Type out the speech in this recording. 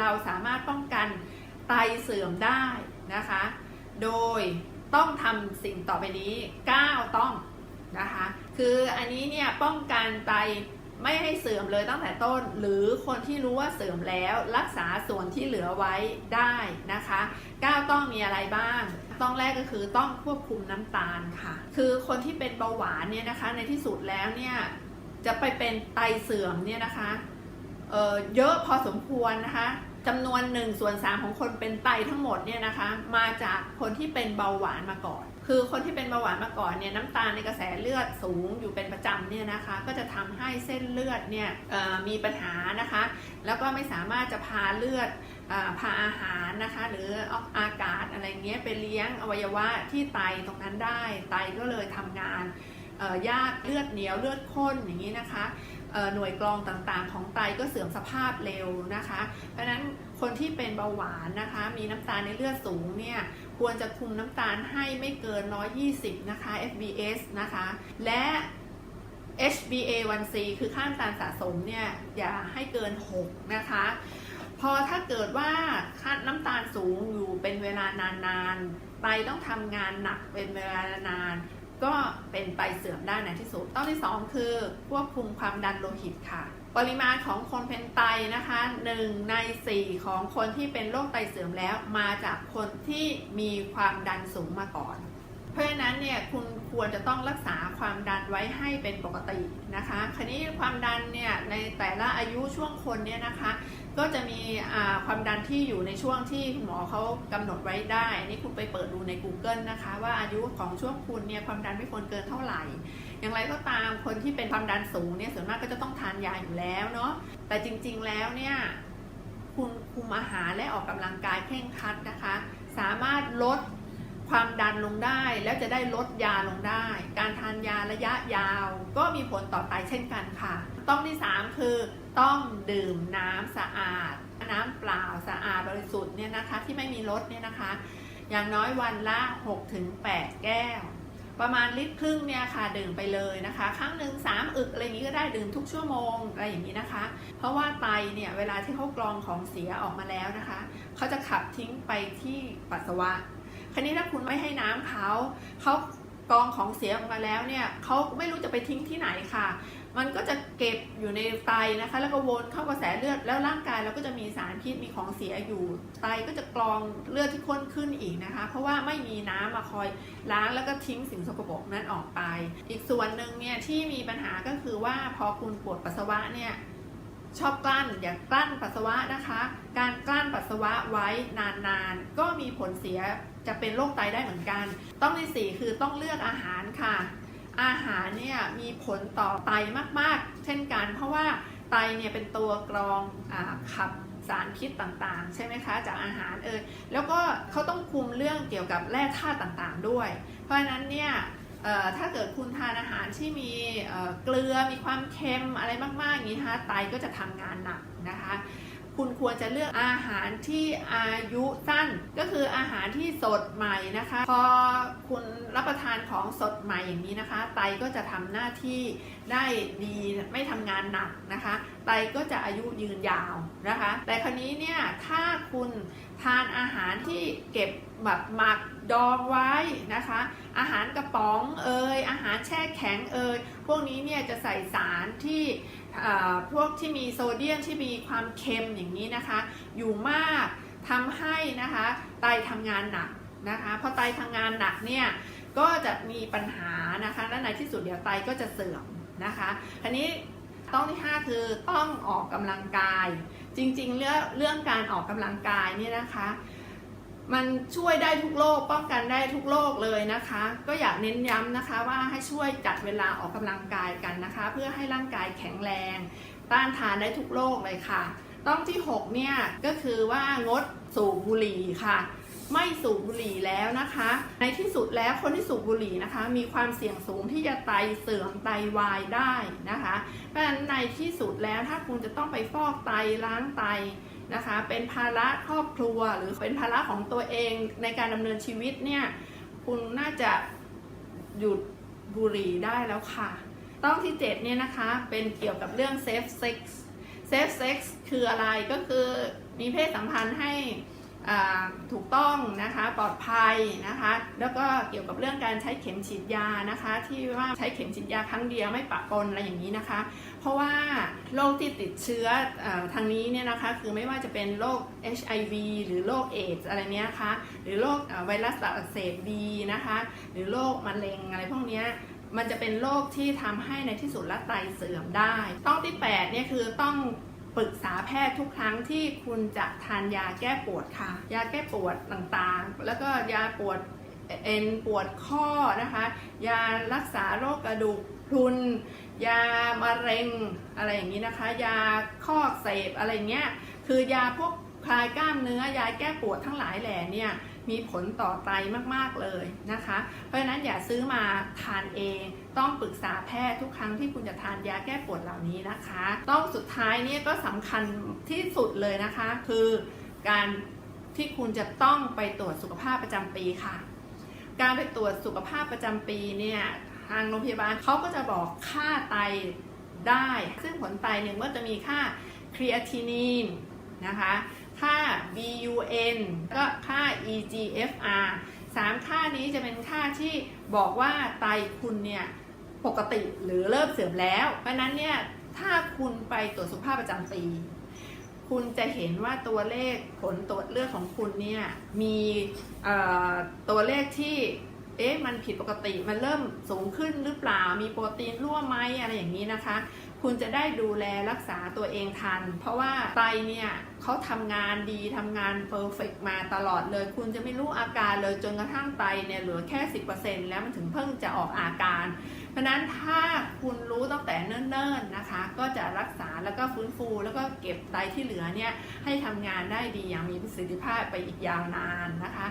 เราสามารถป้องกันไตเสื่อมได้นะคะ โดยต้องทำสิ่งต่อไปนี้ 9 ต้องนะคะ คืออันนี้เนี่ยป้องกันไตไม่ให้เสื่อมเลยตั้งแต่ต้น หรือคนที่รู้ว่าเสื่อมแล้วรักษาส่วนที่เหลือไว้ได้นะคะ 9 ต้องมีอะไรบ้าง ต้องแรกก็คือต้องควบคุมน้ำตาลค่ะ คือคนที่เป็นเบาหวานเนี่ยนะคะ ในที่สุดแล้วเนี่ยจะไปเป็นไตเสื่อมเนี่ยนะคะเเยอะพอสมควรนะคะ จำนวน1ส่วน3ของคนเป็นไตทั้งหมดเนี่ยนะคะ มาจากคนที่เป็นเบาหวานมาก่อน คือคนที่เป็นเบาหวานมาก่อนเนี่ยน้ำตาลในกระแสเลือดสูงอยู่เป็นประจำเนี่ยนะคะ ก็จะทำให้เส้นเลือดเนี่ยมีปัญหานะคะ แล้วก็ไม่สามารถจะพาเลือดอพาอาหารนะคะ หรืออากาศอะไรเงี้ยไปเลี้ยงอวัยวะที่ไตตรงนั้นได้ ไตก็เลยทำงานยากเลือดเหนียวเลือดข้นอย่างนี้นะคะ หน่วยกรองต่างๆ ของไตก็เสื่อมสภาพเร็วนะคะ เพราะนั้นคนที่เป็นเบาหวานนะคะ มีน้ำตาลในเลือดสูงเนี่ยควรจะคุมน้ำตาลให้ไม่เกิน 120 นะคะ FBS นะคะ และ HbA1c คือค่าน้ำตาลสะสมเนี่ยอย่าให้เกิน 6 นะคะ พอถ้าเกิดว่าค่าน้ำตาลสูงอยู่เป็นเวลานานๆไตต้องทำงานหนักเป็นเวลานาน ก็เป็นไตเสื่อมได้ในที่สุดต้องที่ 2 คือควบคุมความดันโลหิตค่ะ ปริมาณของคนเป็นไตนะคะ1ใน 4 ของคนที่เป็นโรคไตเสื่อมแล้วมาจากคนที่มีความดันสูงมาก่อน ราะฉะนั้นเนี่ยคุณควรจะต้องรักษาความดันไว้ให้เป็นปกตินะคะ คราวนี้ความดันเนี่ยในแต่ละอายุช่วงคนเนี่ยนะคะ ก็จะมีความดันที่อยู่ในช่วงที่หมอเขากำหนดไว้ได้ นี่คุณไปเปิดดูใน Google นะคะ ว่าอายุของช่วงคุณเนี่ยความดันไม่ควรเกินเท่าไหร่ อย่างไรก็ตามคนที่เป็นความดันสูงเนี่ยส่วนมากก็จะต้องทานยาอยู่แล้วเนาะ แต่จริงๆแล้วเนี่ยคุณคุมอาหารและออกกำลังกายเคร่งครัดนะคะ สามารถลด ความดันลงได้แล้วจะได้ลดยาลงได้ การทานยาระยะยาว ก็มีผลต่อไตเช่นกันค่ะ ต้องที่ 3 คือ ต้องดื่มน้ำสะอาด น้ำเปล่าสะอาดบริสุทธิ์เนี่ยนะคะที่ไม่มีรสเนี่ยนะคะ อย่างน้อยวันละ 6-8 แก้ว ประมาณลิตรครึ่งเนี่ยค่ะดื่มไปเลยนะคะ ครั้งหนึ่งสามอึกอะไรอย่างนี้ก็ได้ดื่มทุกชั่วโมงอะไรอย่างนี้นะคะ เพราะว่าไตเนี่ยเวลาที่เขากรองของเสียออกมาแล้วนะคะเขาจะขับทิ้งไปที่ปัสสาวะ คราวนี้ถ้าคุณไม่ให้น้ำเขาเขากองของเสียออกมาแล้วเนี่ยเขาไม่รู้จะไปทิ้งที่ไหนค่ะ มันก็จะเก็บอยู่ในไตนะคะ แล้วก็วนเข้ากระแสเลือดแล้วร่างกายเราก็จะมีสารพิษมีของเสียอยู่ ไตก็จะกรองเลือดที่ข้นขึ้นอีกนะคะ เพราะว่าไม่มีน้ำมาคอยล้างแล้วก็ทิ้งสิ่งสกปรกนั้นออกไป อีกส่วนหนึ่งเนี่ยที่มีปัญหาก็คือว่าพอคุณปวดปัสสาวะเนี่ยชอบกลั้นอย่ากกลั้นปัสสาวะนะคะ การกลั้น สาวะไว้นานๆ ก็มีผลเสียจะเป็นโรคไตได้เหมือนกัน ต้องที่สี่คือต้องเลือกอาหารค่ะ อาหารเนี่ยมีผลต่อไตมากๆ เช่นกัน เพราะว่าไตเนี่ยเป็นตัวกรองอขับสารพิษต่างๆ ใช่ไหมคะ จากอาหารเอยแล้วก็เขาต้องคุมเรื่องเกี่ยวกับแร่ธาตุต่างๆด้วย เพราะฉะนั้นเนี่ยถ้าเกิดคุณทานอาหารที่มีเกลือมีความเค็มอะไรมากๆอย่างนี้นะคะไตก็จะทำงานหนักนะคะ คุณควรจะเลือกอาหารที่อายุสั้น ก็คืออาหารที่สดใหม่นะคะ พอคุณรับประทานของสดใหม่อย่างนี้นะคะ ไตก็จะทำหน้าที่ได้ดีไม่ทำงานหนักนะคะ ไตก็จะอายุยืนยาวนะคะ แต่คราวนี้เนี่ยถ้าคุณทานอาหารที่เก็บแบบหมักดองไว้นะคะ อาหารกระป๋องเอยอาหารแช่แข็งเอยพวกนี้เนี่ยจะใส่สารที่ พวกที่มีโซเดียมที่มีความเค็มอย่างนี้นะคะ อยู่มากทำให้นะคะไตทำงานหนักนะคะพอไตทำงานหนักเนี่ยก็จะมีปัญหานะคะและในที่สุดเดี๋ยวไตก็จะเสื่อมนะคะทีนี้ต้องที่ 5 คือต้องออกกำลังกาย จริงๆเรื่องเรื่องการออกกำลังกายเนี่ยนะคะ มันช่วยได้ทุกโรคป้องกันได้ทุกโรคเลยนะคะ ก็อยากเน้นย้ำนะคะว่าให้ช่วยจัดเวลาออกกำลังกายกันนะคะ เพื่อให้ร่างกายแข็งแรง ต้านทานได้ทุกโรคเลยค่ะ ต้องที่ 6 เนี่ยก็คือว่างดสูบบุหรี่ค่ะ ไม่สูบบุหรี่แล้วนะคะ ในที่สุดแล้วคนที่สูบบุหรี่นะคะ มีความเสี่ยงสูงที่จะไตเสื่อมไตวายได้นะคะเพราะฉะนั้นในที่สุดแล้วถ้าคุณจะต้องไปฟอกไตล้างไต นะคะ เป็นภาระครอบครัวหรือเป็นภาระของตัวเองในการดำเนินชีวิตเนี่ยคุณน่าจะหยุดบุหรี่ได้แล้วค่ะ ต้องที่7เนี่ยนะคะเป็นเกี่ยวกับเรื่องเซฟเซ็กซ์เซฟเซ็กซ์คืออะไรก็คือมีเพศสัมพันธ์ให้ ถูกต้องนะคะปลอดภัยนะคะแล้วก็เกี่ยวกับเรื่องการใช้เข็มฉีดยานะคะ ที่ว่าใช้เข็มฉีดยาครั้งเดียวไม่ปะปนอะไรอย่างนี้นะคะ เพราะว่าโรคที่ติดเชื้ออทางนี้เนี่ยนะคะคือไม่ว่าจะเป็นโรค HIV หรือโรคเอดส์อะไรเนี้ยคะหรือโรคไวรัสตับอักเสบบีนะคะหรือโรคมะเร็งอะไรพวกเนี้ยมันจะเป็นโรคที่ทำให้ในที่สุดและไตเสื่อมได้ ต้องที่8เนี่ยคือต้อง ปรึกษาแพทย์ทุกครั้งที่คุณจะทานยาแก้ปวดค่ะ ยาแก้ปวดต่างๆ แล้วก็ยาปวดเอ็นปวดข้อนะคะ ยารักษาโรคกระดูกพรุน ยามะเร็งอะไรอย่างนี้นะคะ ยาข้อเสพอะไรเงี้ย คือยาพวก คลายกล้ามเนื้อยาแก้ปวดทั้งหลายแหล่เนี่ยมีผลต่อไตมากๆเลยนะคะ เพราะฉะนั้นอย่าซื้อมาทานเอง ต้องปรึกษาแพทย์ทุกครั้งที่คุณจะทานยาแก้ปวดเหล่านี้นะคะต้องสุดท้ายเนี่ยก็สำคัญที่สุดเลยนะคะ คือการที่คุณจะต้องไปตรวจสุขภาพประจำปีค่ะ การไปตรวจสุขภาพประจำปีเนี่ยทางโรงพยาบาลเขาก็จะบอกค่าไตได้ ซึ่งผลไตหนึ่งก็จะมีค่าครี a ตินีนนะคะ BUN ก็ค่า EGFR สามค่านี้จะเป็นค่าที่บอกว่าไตคุณเนี่ยปกติหรือเริ่มเสื่อมแล้ว เพราะนั้นเนี่ยถ้าคุณไปตรวจสุขภาพประจำปี คุณจะเห็นว่าตัวเลขผลตรวจเลือดของคุณเนี่ยมีตัวเลขที่เอ๊ะมันผิดปกติมันเริ่มสูงขึ้นหรือเปล่ามีโปรตีนรั่วไหมอะไรอย่างนี้นะคะ คุณจะได้ดูแลรักษาตัวเองทัน เพราะว่าไตเนี่ยเขาทำงานดีทำงานเพอร์เฟกมาตลอดเลย คุณจะไม่รู้อาการเลยจนกระทั่งไตเนี่ยเหลือแค่ 10%แล้วมันถึงเพิ่งจะออกอาการ เพราะฉะนั้นถ้าคุณรู้ตั้งแต่เนิ่นๆนะคะ ก็จะรักษาแล้วก็ฟื้นฟู แล้วก็เก็บไตที่เหลือเนี่ยให้ทำงานได้ดีอย่างมีประสิทธิภาพไปอีกยาวนานนะคะ